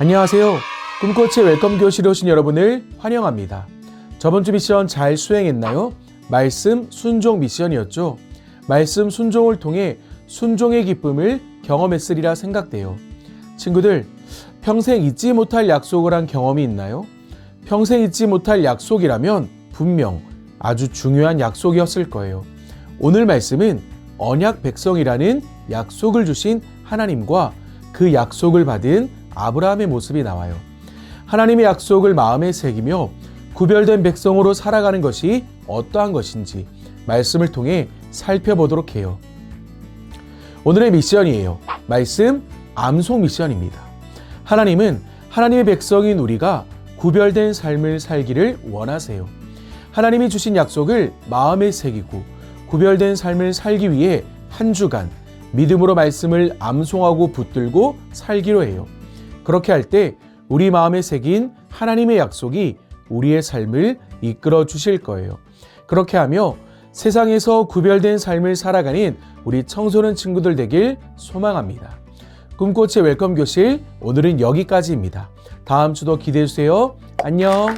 안녕하세요. 꿈꽃의 웰컴 교실에 오신 여러분을 환영합니다. 저번 주 미션 잘 수행했나요? 말씀 순종 미션이었죠. 말씀 순종을 통해 순종의 기쁨을 경험했으리라 생각돼요. 친구들, 평생 잊지 못할 약속을 한 경험이 있나요? 평생 잊지 못할 약속이라면 분명 아주 중요한 약속이었을 거예요. 오늘 말씀은 언약 백성이라는 약속을 주신 하나님과 그 약속을 받은 아브라함의 모습이 나와요. 하나님의 약속을 마음에 새기며 구별된 백성으로 살아가는 것이 어떠한 것인지 말씀을 통해 살펴보도록 해요. 오늘의 미션이에요. 말씀 암송 미션입니다. 하나님은 하나님의 백성인 우리가 구별된 삶을 살기를 원하세요. 하나님이 주신 약속을 마음에 새기고 구별된 삶을 살기 위해 한 주간 믿음으로 말씀을 암송하고 붙들고 살기로 해요. 그렇게 할 때 우리 마음에 새긴 하나님의 약속이 우리의 삶을 이끌어 주실 거예요. 그렇게 하며 세상에서 구별된 삶을 살아가는 우리 청소년 친구들 되길 소망합니다. 꿈꽃의 웰컴 교실 오늘은 여기까지입니다. 다음 주도 기대해 주세요. 안녕.